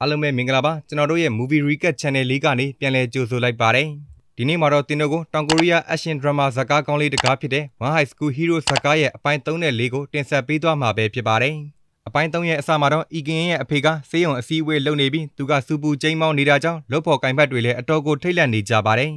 အားလုံးပဲမင်္ဂလာပါကျွန်တော်တို့ရဲ့ Movie Recap Channel လေးကနေပြန်လည်ကြိုဆိုလိုက်ပါတယ်ဒီနေ့မှာတော့တင်တို့ကိုတောင်ကိုရီးယား Action Drama ဇာတ်ကားကောင်းလေးတစ်ကားဖြစ်တဲ့ One High School Hero ဇာတ်ကားရဲ့အပိုင်း3နဲ့4ကိုတင်ဆက်ပေးသွားမှာပဲဖြစ်ပါတယ်အပိုင်း3ရဲ့အစမှာတော့အီကင်ရဲ့အဖေကစေးရုံအစည်းအဝေးလုပ်နေပြီးသူကစူပူကျိမ်းမောင်းနေတာကြောင့်လုတ်ဖို့ကင်ဘတ်တွေလည်းအတော်ကိုထိတ်လန့်နေကြပါတယ်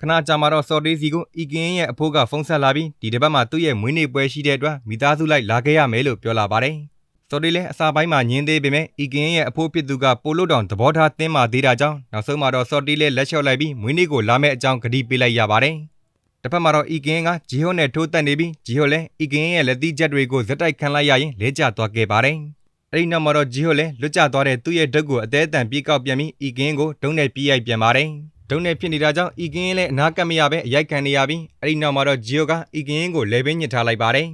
ခဏကြာမှာတော့စော်တေးစီကိုအီကင်ရဲ့အဖိုးကဖုန်းဆက်လာပြီးဒီတစ်ပတ်မှာသူ့ရဲ့မွေးနေ့ပွဲရှိတဲ့အတွက်မိသားစုလိုက်လာခဲ့ရမယ်လို့ပြောလာပါတယ်။ စော်တေးလည်းအစာပိုင်းမှာညင်းသေးပေမဲ့အီကင်ရဲ့အဖိုးဖြစ်သူကပိုလို့တောင်သဘောထားတင်းမာသေးတာကြောင့်နောက်ဆုံးမှာတော့စော်တေးလည်းလက်လျှော့လိုက်ပြီးမွေးနေ့ကိုလာမယ့်အကြောင်းကတိပေးလိုက်ရပါတယ်။တစ်ဖက်မှာတော့အီကင်ကဂျီဟွန်နဲ့ထိုးတက်နေပြီးဂျီဟွန်လည်းအီကင်ရဲ့လက်သီးချက်တွေကိုဇက်တိုက်ခံလိုက်ရရင်လဲကျသွားခဲ့ပါတယ်။အဲဒီနောက်မှာတော့ဂျီဟွန်လည်းလွတ်ကျသွားတဲ့သူ့ရဲ့ဓာတ်ကိုအသေးအတန်ပြေးကောက်ပြန်ပြီးအီကင်ကိုဒုံးနဲ့ပြေးရိုက်ပြန်ပါတယ်။ဒုံနဲ့ဖြစ်နေတာကြောင့်အီကင်းလည်းအနာကပ်မရပဲအရိုက်ခံနေရပြီးအဲ့ဒီနောက်မှာတော့ဂျီယိုကအီကင်းကိုလေပင်းညစ်ထားလိုက်ပါတယ်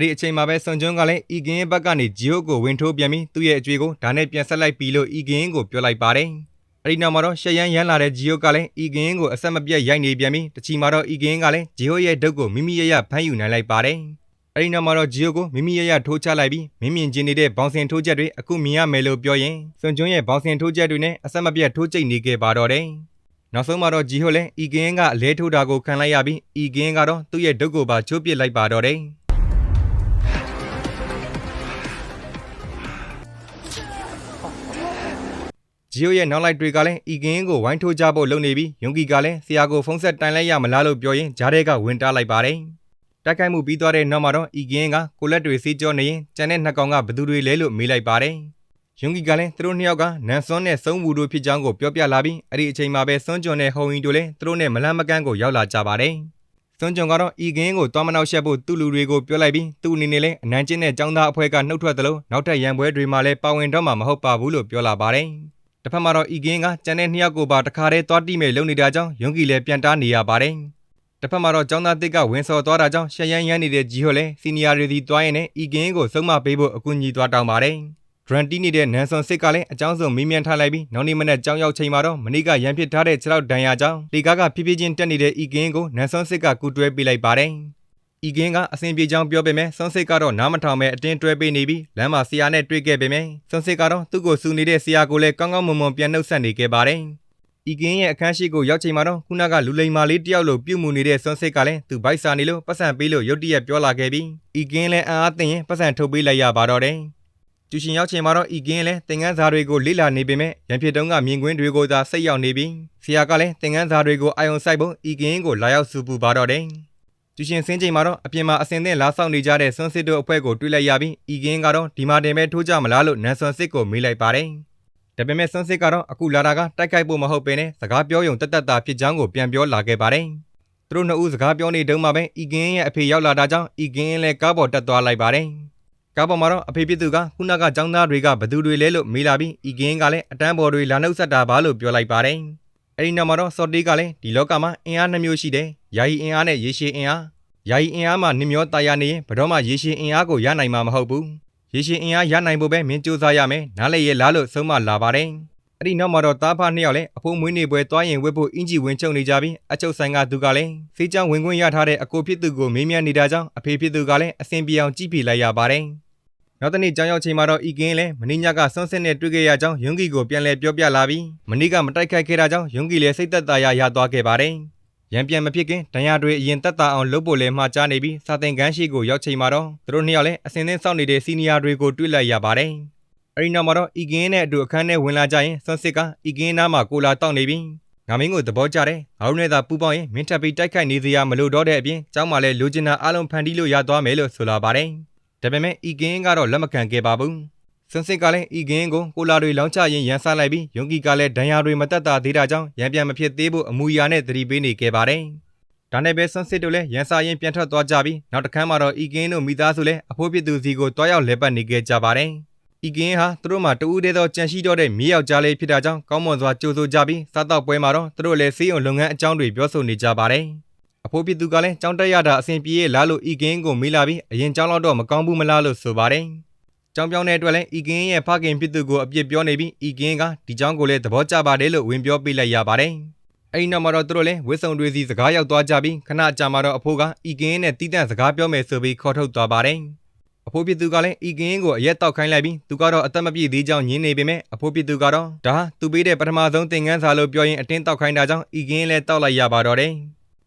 အဲ့ဒီအချိန်မှာပဲစွန်ကျွန်းကလည်းအီကင်းဘက်ကနေဂျီယိုကိုဝင်ထိုးပြန်ပြီးသူ့ရဲ့အကြွေကိုဒါနဲ့ပြန်ဆက်လိုက်ပြီးလို့အီကင်းကိုပြောလိုက်ပါတယ်အဲ့ဒီနောက်မှာတော့ရှက်ရန်ရန်လာတဲ့ဂျီယိုကလည်းအီကင်းကိုအဆက်မပြတ်ရိုက်နေပြန်ပြီးတချီမှာတော့အီကင်းကလည်းဂျီယိုရဲ့ဒုတ်ကိုမိမိရရဖမ်းယူနိုင်လိုက်ပါတယ်အဲ့ဒီနောက်မှာတော့ဂျီယိုကိုမိမိရရထိုးချလိုက်ပြီးမင်းမြင်ကျင်နေတဲ့ဘောင်စင်ထိုးချက်တွေအခုမြင်ရမယ်လို့ပြောရင်စွန်ကျွန်းရဲ့ဘောင်စင်ထိုးချက်တွေနဲ့အဆက်မပြတ်ထိုးကျိတ်နေခဲ့ပါတော့တယ်နောက်ဆုံးမှာတော့ဂျီဟိုလည်းအီကင်းကအလဲထိုးတာကိုခံလိုက်ရပြီးအီကင်းကတော့သူ့ရဲ့ဒုတ်ကိုပါချိုးပစ်လိုက်ပါတော့တယ် ဂျီယိုရဲ့နောက်လိုက်တွေကလည်းအီကင်းကိုဝိုင်းထိုးကြဖို့လုပ်နေပြီးယွန်ကီကလည်းဆရာကိုဖုန်းဆက်တိုင်လိုက်ရမလားလို့ပြောရင်ဂျားတဲ့ကဝင်တားလိုက်ပါတယ်တိုက်ခိုက်မှုပြီးသွားတဲ့နောက်မှာတော့အီကင်းကကိုလက်တွေစီးကြောနေရင်ကျန်တဲ့နှစ်ကောင်ကဘသူတွေလဲလို့မေးလိုက်ပါတယ်ယွန်ကီကလည်းသူတို့နှစ်ယောက်ကနန်စွန်းနဲ့စုံဝူတို့ဖြစ်ကြောင်းကိုပြောပြလာပြီးအဲ့ဒီအချိန်မှာပဲစွန်းကျွန်းနဲ့ဟုံရင်တို့လည်းသူတို့နဲ့မလန့်မကန့်ကိုရောက်လာကြပါတယ်။စွန်းကျွန်းကတော့ဤကင်းကိုတွားမနောက်ရှက်ဖို့သူ့လူတွေကိုပြောလိုက်ပြီးသူ့အနေနဲ့လည်းအနန်းချင်းနဲ့ចောင်းသားအဖွဲ့ကနှုတ်ထွက်သလိုနောက်ထပ်ရန်ပွဲတွေမှာလည်းပါဝင်တော့မှာမဟုတ်ပါဘူးလို့ပြောလာပါတယ်။ တစ်ဖက်မှာတော့ဤကင်းကကျန်တဲ့နှစ်ယောက်ကိုပါတခါတည်းတွားတိမဲ့လုံနေတာကြောင့်ယွန်ကီလည်းပြန်တားနေရပါတယ်။တစ်ဖက်မှာတော့ចောင်းသားတစ်ကဝင်စော်သွားတာကြောင့်ရှက်ရမ်းရမ်းနေတဲ့ဂျီဟိုလည်းစီနီယာတွေစီတွားရင်လည်းဤကင်းကိုဆုံးမပေးဖို့အကူအညီသွားတောင်းပါတယ်။ဒရန်တီနေတဲ့နန်ဆွန်စစ်ကလည်းအကြောင်းစုံမေးမြန်းထားလိုက်ပြီးနောက်နေ့မနက်ကြောင်းရောက်ချိန်မှာတော့မနေ့ကရန်ဖြစ်ထားတဲ့ခြေထောက်ဒဏ်ရာကြောင့်လေကားကဖြည်းဖြည်းချင်းတက်နေတဲ့အီကင်းကိုနန်ဆွန်စစ်ကကူတွဲပေးလိုက်ပါတယ်။ အီကင်းကအစဉ်ပြေကြောင်းပြောပေမဲ့ဆွန်စစ်ကတော့နားမထောင်ပဲအတင်းတွဲပေးနေပြီးလမ်းမှာဆရာနဲ့တွေ့ခဲ့ပေမဲ့ဆွန်စစ်ကတော့သူ့ကိုစူနေတဲ့ဆရာကိုလည်းကောင်းကောင်းမွန်မွန်ပြန်နှုတ်ဆက်နေခဲ့ပါတယ်။ဤကင်းရဲ့အခန်းရှိကိုရောက်ချိန်မှာတော့ခုနကလူလိမ်မာလေးတယောက်လိုပြုတ်မှုနေတဲ့ဆွန်စစ်ကလည်းသူဘိုက်စာနေလို့ပတ်စံပေးလို့ရုတ်တရက်ပြောလာခဲ့ပြီးဤကင်းလည်းအံ့အားသင့်ရင်ပတ်စံထုတ်ပေးလိုက်ရပါတော့တယ်။ကျူရှင်ရောက်ချိန်မှာတော့ဤကင်းလည်းသင်ငန်းစာတွေကိုလေ့လာနေပေမဲ့ရန်ဖြစ်တုံးကမြင်ကွင်းတွေကိုသာစိတ်ရောက်နေပြီးဆရာကလည်းသင်ငန်းစာတွေကိုအာယုံစိုက်ဖို့ဤကင်းကိုလာရောက်စူပူပါတော့တယ်။ ကျူရှင်ဆင်းချိန်မှာတော့အပြင်မှာအစင်သင့်လာဆောင်နေကြတဲ့ဆွန်းစစ်တို့အဖွဲ့ကိုတွေ့လိုက်ရပြီးဤကင်းကတော့ဒီမှာတင်ပဲထိုးကြမလားလို့နန်ဆွန်စစ်ကိုမေးလိုက်ပါတယ်။ဒါပေမဲ့ဆွန်းစစ်ကတော့အခုလာတာကတိုက်ခိုက်ဖို့မဟုတ်ဘဲနဲ့စကားပြောရုံတက်တက်တာဖြစ်ကြောင်းကိုပြန်ပြောလာခဲ့ပါတယ်။သူတို့နှစ်ဦးစကားပြောနေတုန်းမှာပဲဤကင်းရဲ့အဖေရောက်လာတာကြောင့်ဤကင်းလည်းကားပေါ်တက်သွားလိုက်ပါတယ်။ကားပေါ်မှာတော့အဖေဖြစ်သူကခုနကចောင်းသားတွေကဘသူတွေလဲလို့မေးလာပြီးဤကင်းကလည်းအတန်းပေါ်တွေလာနှုတ်ဆက်တာပါလို့ပြောလိုက်ပါတယ်။ အဲဒီနောက်မှာတော့စော်တေးကလည်းဒီလောကမှာအင်အားနှမျိုးရှိတယ်။ယာယီအင်အားနဲ့ရေရှည်အင်အား။ယာယီအင်အားမှာနှမျောတာယာနေရင်ဘယ်တော့မှရေရှည်အင်အားကိုရနိုင်မှာမဟုတ်ဘူး။ရေရှည်အင်အားရနိုင်ဖို့ပဲမင်းစူးစမ်းရမယ်။နားလေရဲ့လားလို့ဆုံးမလာပါတယ်။အဲ့ဒီနောက်မှာတော့တားဖနှစ်ယောက်လည်းအဖိုးမွေးနေပွဲတွားရင်ဝတ်ဖို့အင်ဂျီဝင်ချုပ်နေကြပြီးအချုပ်ဆိုင်ကသူကလည်းစေးချောင်းဝင်ခွင့်ရထားတဲ့အကိုဖြစ်သူကိုမေးမြန်းနေတာကြောင့်အဖေဖြစ်သူကလည်းအဆင်ပြေအောင်ကြည့်ပြလိုက်ရပါတယ်။ နောက်တနေ့ကြောင်းရောက်ချိန်မှာတော့ဤကင်းလည်းမင်းညကဆွန်းစစ်နဲ့တွေ့ခဲ့ရကြောင်းယွန်ကီကိုပြန်လည်ပြောပြလာပြီးမနေ့ကမတိုက်ခိုက်ခဲ့တာကြောင့်ယွန်ကီလည်းစိတ်သက်သာရရသွားခဲ့ပါတယ်။ရံပြန်မဖြစ်ခင်ဒဏ်ရာတွေအရင်တက်တာအောင်လုပ်ဖို့လည်းမှာကြားနေပြီးစာသင်ခန်းရှိကိုရောက်ချိန်မှာတော့သူတို့နှစ်ယောက်လည်းအစင်းသင်းစောင့်နေတဲ့စီနီယာတွေကိုတွေ့လိုက်ရပါတယ်။အဲဒီနောက်မှာတော့ဤကင်းနဲ့အတူအခန်းထဲဝင်လာကြရင်ဆွန်းစစ်ကဤကင်းနားမှာကိုလာတောက်နေပြီးငါမင်းကိုသဘောကျတယ်ငါတို့နဲ့သာပူပေါင်းရင်မင်းထပ်ပြီးတိုက်ခိုက်နေစရာမလိုတော့တဲ့အပြင်ကျောင်းမှာလည်းလိုချင်တာအလုံးဖန်တီးလို့ရသွားမယ်လို့ဆိုလာပါတယ်။ ဒါပေမဲ့အီကင်းကတော့လက်မခံခဲ့ပါဘူးစင်စစ်ကလည်းအီကင်းကိုကိုလာတွေလောင်းချရင်ရန်စားလိုက်ပြီးယွန်ကီကလည်းဒဏ်ရာတွေမတက်တာသေးတာကြောင့်ရန်ပြန်မဖြစ်သေးဖို့အမူအရာနဲ့သတိပေးနေခဲ့ပါတယ်ဒါနဲ့ပဲဆန်စစ်တို့လည်းရန်စာရင်ပြန်ထွက်သွားကြပြီးနောက်တစ်ခါမှတော့အီကင်းတို့မိသားစုလည်းအဖိုးပြသူစီကိုတွားရောက်လဲပတ်နေခဲ့ကြပါတယ်။အီကင်းဟာသူတို့မှတူဦးသေးသောကြံရှိတော့တဲ့မြေယောက်ကြားလေးဖြစ်တာကြောင့်ကောင်းမွန်စွာကြိုဆိုကြပြီးစားတော့ပွဲမှာတော့သူတို့လည်းစေးုံလုပ်ငန်းအကြောင်းတွေပြောဆိုနေကြပါတယ်။ အဖိုးပြသူကလည်းကြောင်းတက်ရတာအဆင်ပြေလားလို့ဤကင်းကိုမေးလာပြီးအရင်ကြောင်းတော့မကောင်းဘူးမလားလို့ဆိုပါတယ်။ကြောင်းပြောင်းတဲ့အတွက်လည်းဤကင်းရဲ့ဖခင်ပြသူကိုအပြစ်ပြောနေပြီးဤကင်းကဒီကြောင်းကိုလည်းသဘောကျပါတယ်လို့ဝင်ပြောပေးလိုက်ရပါတယ်။အဲဒီနောက်မှာတော့သူတို့လည်းဝစ်စုံတွေစီစကားရောက်သွားကြပြီးခဏကြာမှာတော့အဖိုးကဤကင်းနဲ့တီးတန့်စကားပြောမယ်ဆိုပြီးခေါ်ထုတ်သွားပါတယ်။အဖိုးဖြစ်သူကလည်းဤကင်းကိုအရက်တောက်ခိုင်းလိုက်ပြီးသူကတော့အသက်မပြည့်သေးကြောင်းညင်းနေပေမဲ့အဖိုးဖြစ်သူကတော့ဒါဟာသူပေးတဲ့ပထမဆုံးသင်ခန်းစာလို့ပြောရင်အတင်းတောက်ခိုင်းတာကြောင့်ဤကင်းလည်းတောက်လိုက်ရပါတော့တယ်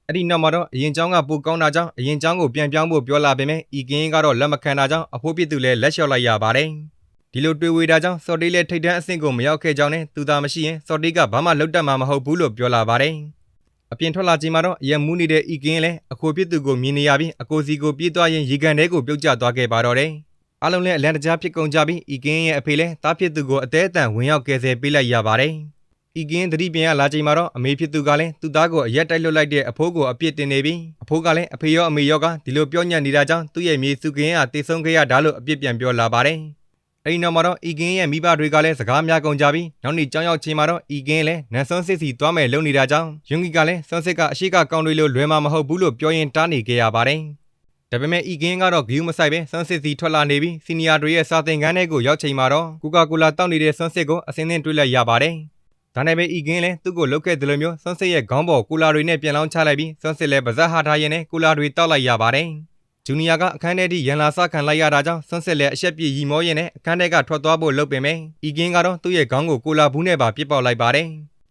အဲ့ဒီနောက်မှာတော့အရင်ကျောင်းကပိုကောင်းတာကြောင့်အရင်ကျောင်းကိုပြန်ပြောင်းဖို့ပြောလာပေမဲ့ဤကင်းကတော့လက်မခံတာကြောင့်အဖိုးပြစ်သူလည်းလက်လျှော့လိုက်ရပါတယ်ဒီလိုတွေ့ဝေတာကြောင့်စော်တေးလည်းထိတ်တန်းအဆင့်ကိုမရောက်ခဲ့ကြောင်းနဲ့သူသာမရှိရင်စော်တေးကဘာမှလုပ်တတ်မှာမဟုတ်ဘူးလို့ပြောလာပါတယ်အပြင်ထွက်လာချိန်မှာတော့အရမူးနေတဲ့ဤကင်းလည်းအကိုပြစ်သူကိုမြင်နေရပြီးအကိုစီကိုပြေးသွားရင်ရေကန်ထဲကိုပြုတ်ကျသွားခဲ့ပါတော့တယ်အလုံးလည်းအလန်တကြားဖြစ်ကုန်ကြပြီးဤကင်းရဲ့အဖေလည်းတားဖြစ်သူကိုအသေးအတန်ဝင်ရောက်ကယ်ဆယ်ပေးလိုက်ရပါတယ် ဤကင်းတတိပြန်ရလာချိန်မှာတော့အမေဖြစ်သူကလည်းသူ့သားကိုအရက်တိုက်လွတ်လိုက်တဲ့အဖိုးကိုအပြစ်တင်နေပြီးအဖိုးကလည်းအဖေရောအမေရောကဒီလိုပြောညံ့နေတာကြောင့်သူ့ရဲ့မြေစုကင်းကတေဆုံးခဲ့ရတာလို့အပြစ်ပြန်ပြောလာပါတယ်အဲဒီနောက်မှာတော့ဤကင်းရဲ့မိဘတွေကလည်းစကားများကုန်ကြပြီးနောက်နေ့ကြောင်းရောက်ချိန်မှာတော့ဤကင်းလည်းနန်ဆွန်းစစ်စီသွားမယ်လုပ်နေတာကြောင့်ယွန်ဂီကလည်းဆွန်းစစ်ကအရှိကကောင်းတွေလို့လွယ်မှာမဟုတ်ဘူးလို့ပြောရင်တားနေခဲ့ရပါတယ်ဒါပေမဲ့ဤကင်းကတော့ဂယူးမဆိုင်ပဲဆွန်းစစ်စီထွက်လာနေပြီးစီနီယာတွေရဲ့စာသင်ခန်းထဲကိုရောက်ချိန်မှာတော့ကိုကာကိုလာတောက်နေတဲ့ဆွန်းစစ်ကိုအစင်းသင်းတွေ့လိုက်ရပါတယ် ဒါနဲ့ပဲဤကင်းလည်းသူ့ကိုလုတ်ခဲ့တယ်လို့မျိုးဆွန်းစစ်ရဲ့ခေါင်းပေါ်ကူလာတွေနဲ့ပြန်လောင်းချလိုက်ပြီးဆွန်းစစ်လည်းပါဇက်ဟာထားရင်းနဲ့ကူလာတွေတောက်လိုက်ရပါတယ်ဂျူနီယာကအခန်းထဲထိရန်လာစခံလိုက်ရတာကြောင့်ဆွန်းစစ်လည်းအဆက်ပြေရီမောရင်နဲ့အခန်းထဲကထွက်သွားဖို့လုပ်ပင်မယ်ဤကင်းကတော့သူ့ရဲ့ခေါင်းကိုကူလာဘူးနဲ့ပါပစ်ပေါက်လိုက်ပါတယ်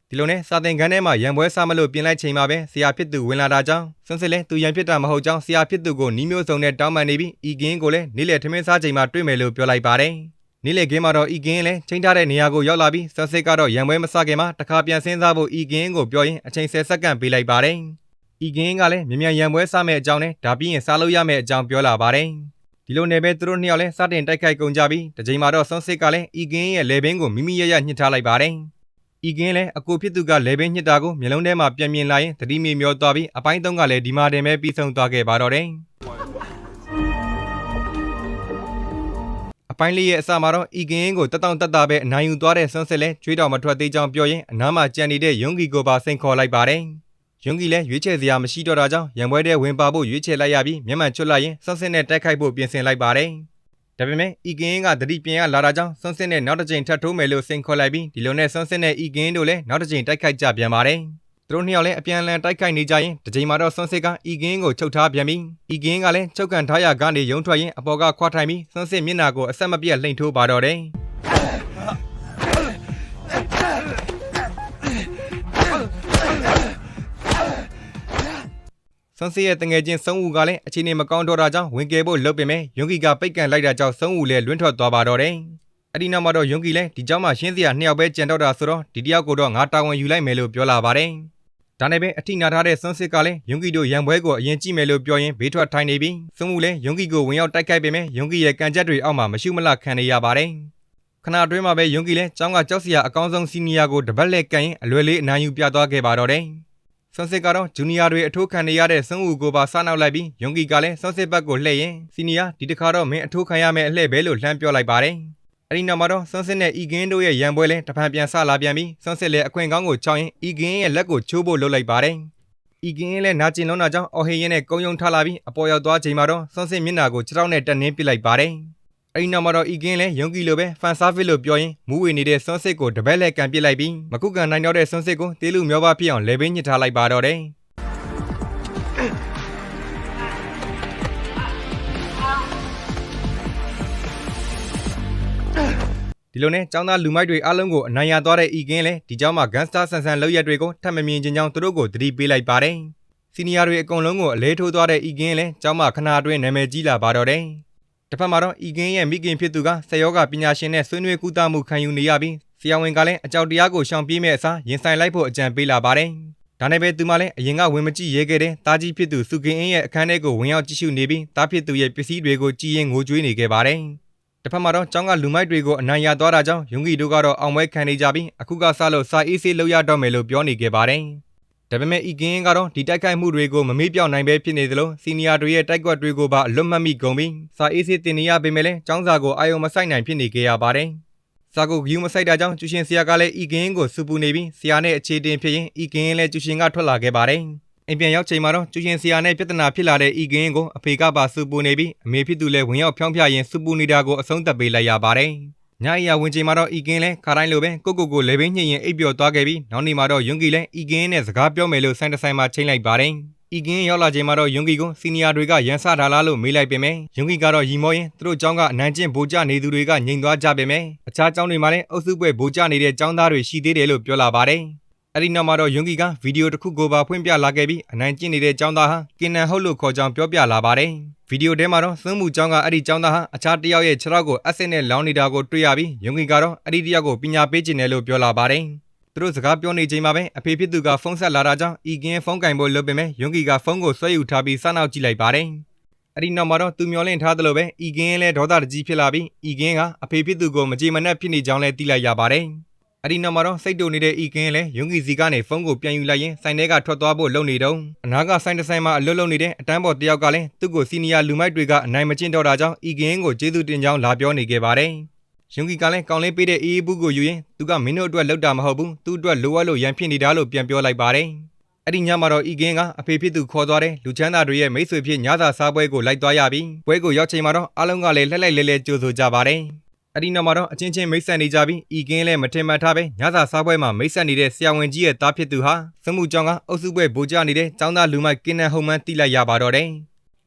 ဒီလိုနဲ့စာသင်ခန်းထဲမှာရံပွဲစားမလို့ပြင်လိုက်ချိန်မှာပဲဆရာဖြစ်သူဝင်လာတာကြောင့်ဆွန်းစစ်လည်းသူရန်ဖြစ်တာမဟုတ်ကြောင်းဆရာဖြစ်သူကိုနီးမျိုးစုံနဲ့တောင်းပန်နေပြီးဤကင်းကိုလည်းနေ့လည်ထမင်းစားချိန်မှာတွေ့မယ်လို့ပြောလိုက်ပါတယ် နေ့လေကင်းမှာတော့ဤကင်းလည်းချိန်ထားတဲ့နေရာကိုရောက်လာပြီးဆွန်စစ်ကတော့ရံပွဲမစခင်မှာတခါပြန်ဆင်းစားဖို့ဤကင်းကိုပြောရင်အချိန်10စက္ကန့်ပေးလိုက်ပါတယ်။ဤကင်းကလည်းမြ мян ရံပွဲစမယ့်အကြောင်းနဲ့ဒါပြီးရင်စားလို့ရမယ့်အကြောင်းပြောလာပါတယ်။ဒီလိုနဲ့ပဲသူတို့နှစ်ယောက်လည်းစတင်တိုက်ခိုက်ကုန်ကြပြီးတစ်ချိန်မှာတော့ဆွန်စစ်ကလည်းဤကင်းရဲ့လေဘင်းကိုမိမိရရညှစ်ထားလိုက်ပါတယ်။ဤကင်းလည်းအကိုဖြစ်သူကလေဘင်းညှစ်တာကိုမျိုးလုံးထဲမှာပြန်မြင်လာရင်တတိမြေမျောသွားပြီးအပိုင်းသုံးကလည်းဒီမှာတင်ပဲပြီးဆုံးသွားခဲ့ပါတော့တယ်။ အပိုင်းလေးရဲ့အစမှာတော့ဤကင်းကိုတက်တောင့်တက်တာပဲအနိုင်ယူသွားတဲ့ဆွန်းစစ်လဲကျွေးတော်မထွက်သေးကြောင်းပြောရင်အနားမှာကြံနေတဲ့ယွန်ဂီကိုပါစိန်ခေါ်လိုက်ပါတယ်။ယွန်ဂီလည်းရွေးချယ်စရာမရှိတော့တာကြောင့်ရံပွဲထဲဝင်ပါဖို့ရွေးချယ်လိုက်ရပြီးမျက်မှန်ချွတ်လိုက်ရင်ဆွန်းစစ်နဲ့တိုက်ခိုက်ဖို့ပြင်ဆင်လိုက်ပါတယ်။ဒါပေမဲ့ဤကင်းကတတိပြင်ရလာတာကြောင့်ဆွန်းစစ်နဲ့နောက်တစ်ချိန်ထပ်ထိုးမယ်လို့စိန်ခေါ်လိုက်ပြီးဒီလိုနဲ့ဆွန်းစစ်နဲ့ဤကင်းတို့လည်းနောက်တစ်ချိန်တိုက်ခိုက်ကြပြန်ပါတယ်။ သူတို့နှစ်ယောက်လည်းအပြန်အလှန်တိုက်ခိုက်နေကြရင်တစ်ချိန်မှာတော့ဆွန်းစစ်ကအီကင်းကိုချုပ်ထားပြန်ပြီးအီကင်းကလည်းချုပ်ကန်ထားရကနေရုံထွက်ရင်အပေါ်ကခွာထိုင်ပြီးဆွန်းစစ်မျက်နှာကိုအဆက်မပြတ်လှိမ့်ထိုးပါတော့တယ်ဆွန်စီရဲ့တငယ်ချင်းစုံဦးကလည်းအခြေအနေမကောင်းတော့တာကြောင့်ဝင်ကယ်ဖို့လုပ်ပေမဲ့ယွန်ဂီကပိတ်ကန်လိုက်တာကြောင့်စုံဦးလည်းလွင့်ထွက်သွားပါတော့တယ်။အဲ့ဒီနောက်မှာတော့ယွန်ဂီလည်းဒီเจ้าမှာရှင်းစရာနှစ်ယောက်ပဲကြံတော့တာဆိုတော့ဒီတယောက်ကိုတော့ငါတာဝန်ယူလိုက်မယ်လို့ပြောလာပါတယ်။ ဒါနဲ့ပဲအထိနာထားတဲ့ဆွန်စစ်ကလည်းယွန်ဂီတို့ရံပွဲကိုအရင်ကြည့်မယ်လို့ပြောရင်ဘေးထွက်ထိုင်နေပြီးစုံဦးလည်းယွန်ဂီကိုဝင်ရောက်တိုက်ခိုက်ပေမဲ့ယွန်ဂီရဲ့ကန်ချက်တွေအောက်မှာမရှုမလခံနေရပါတယ်။ခဏအတွင်းမှာပဲယွန်ဂီလည်းကျောင်းကကြောက်စရာအကောင်းဆုံးစီနီယာကိုတပတ်လက်ကန်ရင်အလွယ်လေးအနိုင်ယူပြသွားခဲ့ပါတော့တယ်။ဆွန်စစ်ကတော့ဂျူနီယာတွေအထိုးခံနေရတဲ့စွန်းဦးကိုပါစားနောက်လိုက်ပြီးယွန်ဂီကလည်းဆွန်စစ်ဘက်ကိုလှည့်ရင်စီနီယာဒီတစ်ခါတော့မင်းအထိုးခံရမယ့်အလှည့်ပဲလို့လှမ်းပြောလိုက်ပါတယ်။ အဲဒီနောက်မှာတော့ဆွန်စစ်နဲ့အီဂင်းတို့ရဲ့ရန်ပွဲလဲတဖန်ပြန်ဆလာပြန်ပြီးဆွန်စစ်လည်းအခွင့်ကောင်းကိုချောင်းရင်အီဂင်းရဲ့လက်ကိုချိုးဖို့လုပ်လိုက်ပါတယ်။အီဂင်းလည်းနာကျင်လုံးတာကြောင့်အော်ဟေးရင်နဲ့ကုန်းယုံထားလာပြီးအပေါ်ရောက်သွားချိန်မှာတော့ဆွန်စစ်မျက်နှာကိုခြေထောက်နဲ့တက်နှင်းပစ်လိုက်ပါတယ်။အဲ့ဒီနောက်မှာတော့အီကင်းလည်းယုံကီလိုပဲဖန်ဆာဖစ်လို့ပြောရင်မူးဝေနေတဲ့ဆွန်းစစ်ကိုတပတ်လက်ကန်ပစ်လိုက်ပြီးမကုကန်နိုင်တော့တဲ့ဆွန်းစစ်ကိုတေးလူမျောပါဖြစ်အောင်လေဘင်းညစ်ထားလိုက်ပါတော့တယ် ဒီလိုနဲ့ចောင်းသားလူမိုက်တွေအားလုံးကိုအနိုင်ရသွားတဲ့အီကင်းလည်းဒီเจ้าမှာဂန်စတာဆန်ဆန်လောက်ရက်တွေကိုထပ်မမြင်ခြင်းကြောင့်သူတို့ကိုသတိပေးလိုက်ပါတယ်။စီနီယာတွေအကုန်လုံးကိုအလဲထိုးသွားတဲ့အီကင်းလည်းเจ้าမှာခဏအတွင်းနာမည်ကြီးလာပါတော့တယ်။တစ်ဖက်မှာတော့အီကင်းရဲ့မိခင်ဖြစ်သူကဆေယောဂပညာရှင်နဲ့ဆွေးနွေးကူတာမှုခံယူနေရပြီးဆရာဝန်ကလည်းအကြောက်တရားကိုရှောင်ပြေးမဲ့အစားရင်ဆိုင်လိုက်ဖို့အကြံပေးလာပါတယ်။ဒါနဲ့ပဲသူမလည်းအရင်ကဝင်မကြည့်ရဲခဲ့တဲ့တာကြီးဖြစ်သူစုကင်းအင်းရဲ့အခန်းထဲကိုဝင်ရောက်ကြည့်ရှုနေပြီးတားဖြစ်သူရဲ့ပစ္စည်းတွေကိုကြည်ရင်ငိုကြွေးနေခဲ့ပါတယ်။ တစ်ဖက်မှာတော့ကျောင်းကလူမိုက်တွေကိုအနိုင်ရသွားတာကြောင့်ယုံဂီတို့ကတော့အောင်ပွဲခံနေကြပြီးအခုကစလို့စာအေးဆေးလောက်ရတော့မယ်လို့ပြောနေခဲ့ပါတယ်။ဒါပေမဲ့ဤကင်းကတော့ဒီတိုက်ခိုက်မှုတွေကိုမမေ့ပြောင်းနိုင်ပဲဖြစ်နေသလိုစီနီယာတွေရဲ့တိုက်ကွက်တွေကိုပါအလွတ်မှတ်မိကုန်ပြီးစာအေးဆေးတင်နေရပေမဲ့လည်းကျောင်းစာကိုအာယုံမဆိုင်နိုင်ဖြစ်နေကြရပါတယ်။စာကိုဂယူမဆိုင်တာကြောင့်ကျူရှင်ဆရာကလည်းဤကင်းကိုစူပူနေပြီးဆရာနဲ့အခြေတင်ဖြစ်ရင်ဤကင်းလည်းကျူရှင်ကထွက်လာခဲ့ပါတယ်။ အိမ်ပြန်ရောက်ချိန်မှာတော့ကျူရင်ဆရာနဲ့ပြဿနာဖြစ်လာတဲ့ဤကင်းကိုအဖေကပါစူပူနေပြီးအမေဖြစ်သူလည်းဝင်ရောက်ဖြောင်းပြရင်စူပူနေတာကိုအဆုံးသတ်ပေးလိုက်ရပါတယ်။ညအရာဝင်ချိန်မှာတော့ဤကင်းလည်းခါတိုင်းလိုပဲကိုကိုကိုလေဘင်းညှင်ရင်အိပ်ပျော်သွားခဲ့ပြီးနောက်နေ့မှာတော့ယွန်ကီလည်းဤကင်းနဲ့စကားပြောမယ်လို့ဆိုင်တဆိုင်မှာချိန်လိုက်ပါတယ်။ဤကင်းရောက်လာချိန်မှာတော့ယွန်ကီကိုစီနီယာတွေကရန်စထားလားလို့မေးလိုက်ပေမယ့်ယွန်ကီကတော့ရီမောရင်သူတို့ကျောင်းကအနိုင်ကျင့်ဗိုလ်ကျနေသူတွေကငြိမ်သွားကြပေမယ့်အခြားကျောင်းတွေမှာလည်းအုပ်စုပွဲဗိုလ်ကျနေတဲ့ကျောင်းသားတွေရှိသေးတယ်လို့ပြောလာပါတယ် အဲ့ဒီနောက်မှာတော့ယွန်ကီကဗီဒီယိုတစ်ခုကိုပါဖွင့်ပြလာခဲ့ပြီးအနိုင်ကျင့်နေတဲ့ចောင်းသားဟာကင်နန်ဟုတ်လို့ခေါ်ကြောင်းပြောပြလာပါတယ်ဗီဒီယိုထဲမှာတော့သွင်းမှုចောင်းကအဲ့ဒီចောင်းသားဟာအခြားတစ်ယောက်ရဲ့ခြေထောက်ကိုအက်ဆစ်နဲ့လောင်းနေတာကိုတွေ့ရပြီးယွန်ကီကတော့အဲ့ဒီတစ်ယောက်ကိုပညာပေးခြင်းတယ်လို့ပြောလာပါတယ်သူတို့စကားပြောနေချိန်မှာပဲအဖေဖြစ်သူကဖုန်းဆက်လာတာကြောင့်ဤကင်းဖုန်းကင်ဖို့လုပ်ပေမဲ့ယွန်ကီကဖုန်းကိုဆွဲယူထားပြီးစနောက်ကြည့်လိုက်ပါတယ်အဲ့ဒီနောက်မှာတော့သူမျောလင့်ထားသလိုပဲဤကင်းလည်းဒေါသတကြီးဖြစ်လာပြီးဤကင်းကအဖေဖြစ်သူကိုမကြေမနက်ဖြစ်နေကြောင်းလည်းသိလိုက်ရပါတယ် အဲ့ဒီနောက်မှာတော့စိတ်တူနေတဲ့ဤကင်းလည်းယွန်ကီစီကနေဖုန်းကိုပြန်ယူလိုက်ရင်ဆိုင်ထဲကထွက်သွားဖို့လုပ်နေတော့အနာကဆိုင်တစ်ဆိုင်မှာအလွတ်လုပ်နေတဲ့အတန်းပေါ်တယောက်ကလည်းသူ့ကိုစီနီယာလူမိုက်တွေကအနိုင်မကျင့်တော့တာကြောင့်ဤကင်းကိုကျေးဇူးတင်ကြောင်းလာပြောနေခဲ့ပါတယ်ယွန်ကီကလည်းကောင်းလေးပေးတဲ့အေးအေးဘူးကိုယူရင်သူကမင်းတို့အတွက်လောက်တာမဟုတ်ဘူးသူ့အတွက်လိုအပ်လို့ရန်ဖြစ်နေတာလို့ပြန်ပြောလိုက်ပါတယ်အဲ့ဒီညမှာတော့ဤကင်းကအဖေဖြစ်သူခေါ်သွားတဲ့လူချမ်းသာတွေရဲ့မိတ်ဆွေဖြစ်ညစာစားပွဲကိုလိုက်သွားရပြီးပွဲကိုရောက်ချိန်မှာတော့အားလုံးကလည်းလှက်လိုက်လဲလဲကြိုဆိုကြပါတယ် အဲ့ဒီနောက်မှာတော့အချင်းချင်းမိတ်ဆက်နေကြပြီးဤကင်းလည်းမထင်မှတ်ထားပဲညစာစားပွဲမှာမိတ်ဆက်နေတဲ့ဆရာဝန်ကြီးရဲ့သားဖြစ်သူဟာစမှုကြောင့်ကအုပ်စုပွဲဗိုလ်ကျနေတဲ့ចောင်းသားလူမိုက်ကင်းနန်ဟုံမှန်းတိလိုက်ရပါတော့တယ်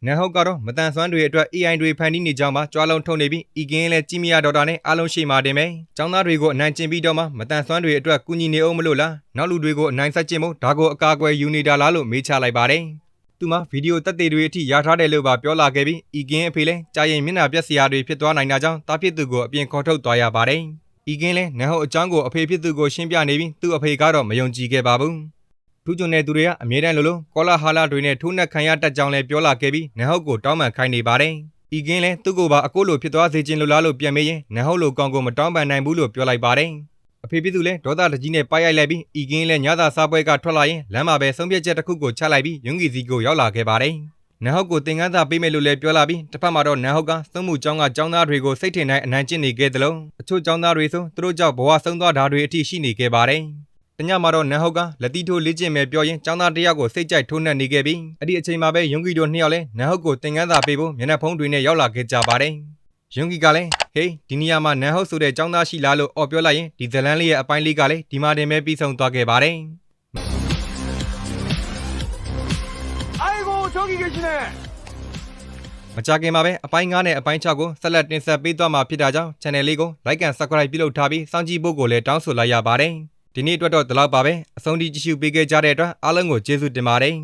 နန်ဟုတ်ကတော့မတန်ဆွမ်းတွေအတွက် AI တွေဖန်တီးနေကြောင်းမှကြွားလုံးထုတ်နေပြီးဤကင်းလည်းကြီးမရဒေါ်တာနဲ့အားလုံးရှိမှတင်မယ်။ចောင်းသားတွေကိုအနိုင်ကျင့်ပြီးတော့မှမတန်ဆွမ်းတွေအတွက်ကူညီနေအောင်မလို့လား။နောက်လူတွေကိုအနိုင်ဆက်ကျင့်ဖို့ဒါကိုအကာအကွယ်ယူနေတာလားလို့မေးချလိုက်ပါတယ်။ သူမှဗီဒီယိုတက်သေးတွေအထိရထားတယ်လို့ပါပြောလာခဲ့ပြီးဤကင်းအဖေလည်းကြာရင်မျက်နှာပြက်စရာတွေဖြစ်သွားနိုင်တာကြောင့်တားဖြစ်သူကိုအပြင်ခေါ်ထုတ်သွားရပါတယ်။ဤကင်းလည်းနန်ဟုတ်အကြောင်းကိုအဖေဖြစ်သူကိုရှင်းပြနေပြီးသူ့အဖေကတော့မယုံကြည်ခဲ့ပါဘူး။ထူးချွန်တဲ့သူတွေကအမြဲတမ်းလိုလိုကောလာဟာလာတွေနဲ့ထိုးနှက်ခံရတတ်ကြောင်းလည်းပြောလာခဲ့ပြီးနန်ဟုတ်ကိုတောင်းပန်ခိုင်းနေပါတယ်။ဤကင်းလည်းသူ့ကိုပါအကိုလိုဖြစ်သွားစေခြင်းလိုလားလို့ပြန်မေးရင်နန်ဟုတ်လိုကောင်ကိုမတောင်းပန်နိုင်ဘူးလို့ပြောလိုက်ပါတယ်။ အဖေဖြစ်သူလည်းဒေါသတကြီးနဲ့ပိုက်ရိုက်လိုက်ပြီးဤကင်းလည်းညသာစားပွဲကထွက်လာရင်လမ်းမှာပဲဆုံးဖြတ်ချက်တစ်ခုကိုချလိုက်ပြီးယွန်ဂီစီကိုရောက်လာခဲ့ပါတယ်။နန်ဟုတ်ကိုသင်ခန်းစာပေးမယ်လို့လည်းပြောလာပြီးတစ်ဖက်မှာတော့နန်ဟုတ်ကသုံးမှုကျောင်းကကျောင်းသားတွေကိုစိတ်ထင်တိုင်းအနိုင်ကျင့်နေခဲ့တယ်လို့အချို့ကျောင်းသားတွေဆိုသူတို့ကြောင့်ဘဝဆုံးသွားတာတွေအထိရှိနေခဲ့ပါတယ်။တညမှာတော့နန်ဟုတ်ကလက်တီထိုးလေ့ကျင့်မယ်ပြောရင်ចောင်းသားတယောက်ကိုစိတ်ကြိုက်ထိုးနှက်နေခဲ့ပြီးအဲ့ဒီအချိန်မှာပဲယွန်ဂီတို့နှစ်ယောက်လည်းနန်ဟုတ်ကိုသင်ခန်းစာပေးဖို့မျက်နှာဖုံးတွေနဲ့ရောက်လာခဲ့ကြပါတယ် ယွန်ကီကလည်းဟေးဒီနေရာမှာနန်ဟုတ်ဆိုတဲ့ចောင်းသားရှိလားလို့အော်ပြောလိုက်ရင်ဒီဇလန်လေးရဲ့အပိုင်းလေးကလည်းဒီမှာတင်ပဲပြီးဆုံးသွားခဲ့ပါတယ်အိုင်ကိုချောကီကရှင်နဲ့မကြခင်မှာပဲအပိုင်း9နဲ့အပိုင်း6ကိုဆက်လက်တင်ဆက်ပေးသွားမှာဖြစ်တာကြောင့် channel လေးကို like and subscribe ပြုလုပ်ထားပြီးစောင့်ကြည့်ဖို့ကိုလည်းတောင်းဆိုလိုက်ရပါတယ်ဒီနေ့အတွက်တော့ဒီလောက်ပါပဲအဆုံးထိကြည့်ရှုပေးခဲ့ကြတဲ့အတွက်အားလုံးကိုကျေးဇူးတင်ပါတယ်